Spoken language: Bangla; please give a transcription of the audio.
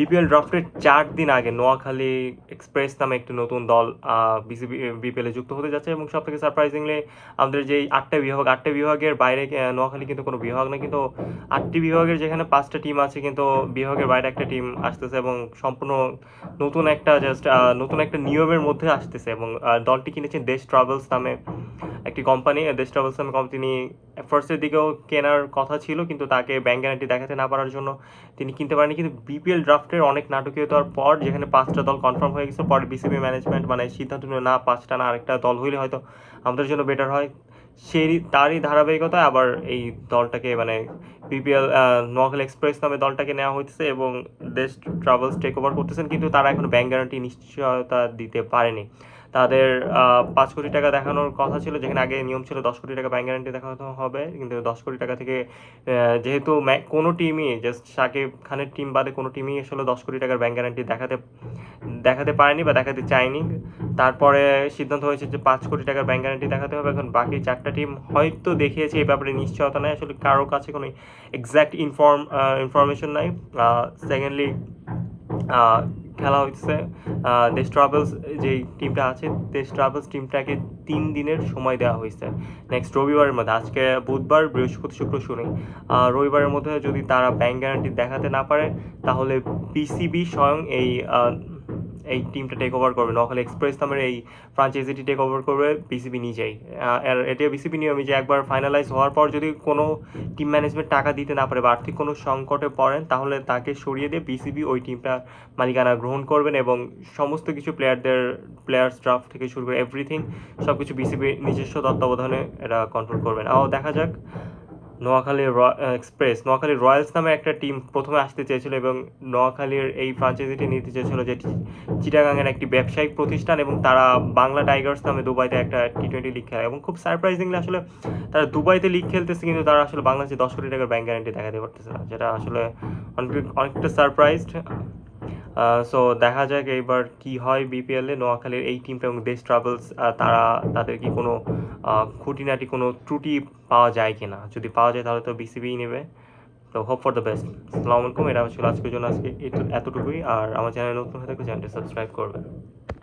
বিপিএল ড্রাফটের চার দিন আগে নোয়াখালী এক্সপ্রেস নামে একটি নতুন দল বিসিবি বিপিএলে যুক্ত হতে যাচ্ছে এবং সব থেকে সারপ্রাইজিংলি আমাদের যেই আটটা বিভাগ, আটটা বিভাগের বাইরে নোয়াখালী কিন্তু কোনো বিভাগ না, কিন্তু আটটি বিভাগের যেখানে পাঁচটা টিম আছে কিন্তু বিভাগের বাইরে একটা টিম আসতেছে এবং সম্পূর্ণ নতুন একটা জাস্ট নতুন একটা নিয়মের মধ্যে আসতেছে এবং দলটি কিনেছেন দেশ ট্রাভেলস নামে একটি কোম্পানি দেশ ট্রাভেলস নামে কোম্পানি ফার্স্টের দিকেও কেনার কথা ছিল, কিন্তু তাকে ব্যাংক গ্যারান্টি দেখাতে না পারার জন্য তিনি কিনতে পারেনি কিন্তু বিপিএল ড্রাফটের অনেক নাটকীয়তার পর যেখানে পাঁচটা দল কনফার্ম হয়ে গেছে, পরে বিসিবি ম্যানেজমেন্ট মানে সিদ্ধান্ত নিল, না, পাঁচটা না, আরেকটা দল হইলে হয়তো আমাদের জন্য বেটার হয়। সেই তারই ধারাবাহিকতায় আবার এই দলটাকে মানে পিপিএল নোয়াখালী এক্সপ্রেস নামে দলটাকে নেওয়া হইতেছে এবং দেশ ট্রাভেলস টেক ওভার করতেছেন, কিন্তু তারা এখন ব্যাংক গ্যারান্টি নিশ্চয়তা দিতে পারেনি। তাদের পাঁচ কোটি টাকা দেখানোর কথা ছিল, যেখানে আগে নিয়ম ছিল দশ কোটি টাকা ব্যাংক গ্যারান্টি দেখানো হবে, কিন্তু দশ কোটি টাকা থেকে যেহেতু কোনো টিমই জাস্ট শাকিব খানের টিম বাদে কোনো টিমই আসলে দশ কোটি টাকার ব্যাংক গ্যারান্টি দেখাতে দেখাতে পারেনি বা দেখাতে চায়নি। তারপরে সিদ্ধান্ত হয়েছে যে পাঁচ কোটি টাকার ব্যাংক গ্যারান্টি দেখাতে হবে, এখন বাকি চারটা টিম হয়তো দেখিয়েছে, এই ব্যাপারে নিশ্চয়তা নেই। আসলে কারও কাছে কোনো এক্স্যাক্ট ইনফর্ম ইনফরমেশন নাই। সেকেন্ডলি খেলা হচ্ছে দেশ ট্রাভেলস যেই টিমটা আছে, দেশ ট্রাভেলস টিমটাকে তিন দিনের সময় দেওয়া হয়েছে নেক্সট রবিবারের মধ্যে, আজকে বুধবার, বৃহস্পতি, শুক্র, শনি। রবিবারের মধ্যে যদি তারা ব্যাংক গ্যারান্টি দেখাতে না পারে, তাহলে পিসিবি স্বয়ং এই এই টিমটা টেক ওভার করবে। নোয়াখালী এক্সপ্রেস নামের এই ফ্রাঞ্চাইজিটি টেক ওভার করবে বিসিবি নিজেই। আর এটা বিসিবি নিয়মই যে একবার ফাইনালাইজ হওয়ার পর যদি কোনো টিম ম্যানেজমেন্ট টাকা দিতে না পারে বা আর্থিক কোনো সংকটে পড়েন, তাহলে তাকে সরিয়ে দিয়ে বিসিবি ওই টিমটা মালিকানা গ্রহণ করবেন এবং সমস্ত কিছু প্লেয়ারদের প্লেয়ার স্টাফ থেকে শুরু করে এভরিথিং সব কিছু বিসিবি নিজস্ব তত্ত্বাবধানে এটা কন্ট্রোল করবেন। আও দেখা যাক। নোয়াখালীর এক্সপ্রেস নোয়াখালীর রয়্যালস নামে একটা টিম প্রথমে আসতে চেয়েছিল এবং নোয়াখালীর এই ফ্রাঞ্চাইজিটি নিতে চেয়েছিল যেটি চিটাগাঙের একটি ব্যবসায়িক প্রতিষ্ঠান এবং তারা বাংলা টাইগার্স নামে দুবাইতে একটা টি টোয়েন্টি লিগ খেলে এবং খুব সারপ্রাইজিংলি আসলে তারা দুবাইতে লিগ খেলতেছে কিন্তু তারা আসলে বাংলাদেশে দশ কোটি টাকার ব্যাংক গ্যারান্টি দেখাতে পারতেছে না, যেটা আসলে অনেক, অনেকটা সারপ্রাইজড সো দেখা যাক এইবার কি হয় বিপিএলে নোয়াখালীর এই টিমটা এবং দেশ ট্রাভেলস তারা তাদের কি কোনো খুঁটিনাটি, কোনো ত্রুটি পাওয়া যায় কি না যদি পাওয়া যায় তাহলে তো বিসিবিই নেবে। তো হোপ ফর দ্য বেস্ট আসসালামু আলাইকুম এটা ছিল আজকের জন্য আজকে এত- এতটুকুই। আর আমার চ্যানেল নতুন হয়ে থাকলে চ্যানেলটি সাবস্ক্রাইব করবেন।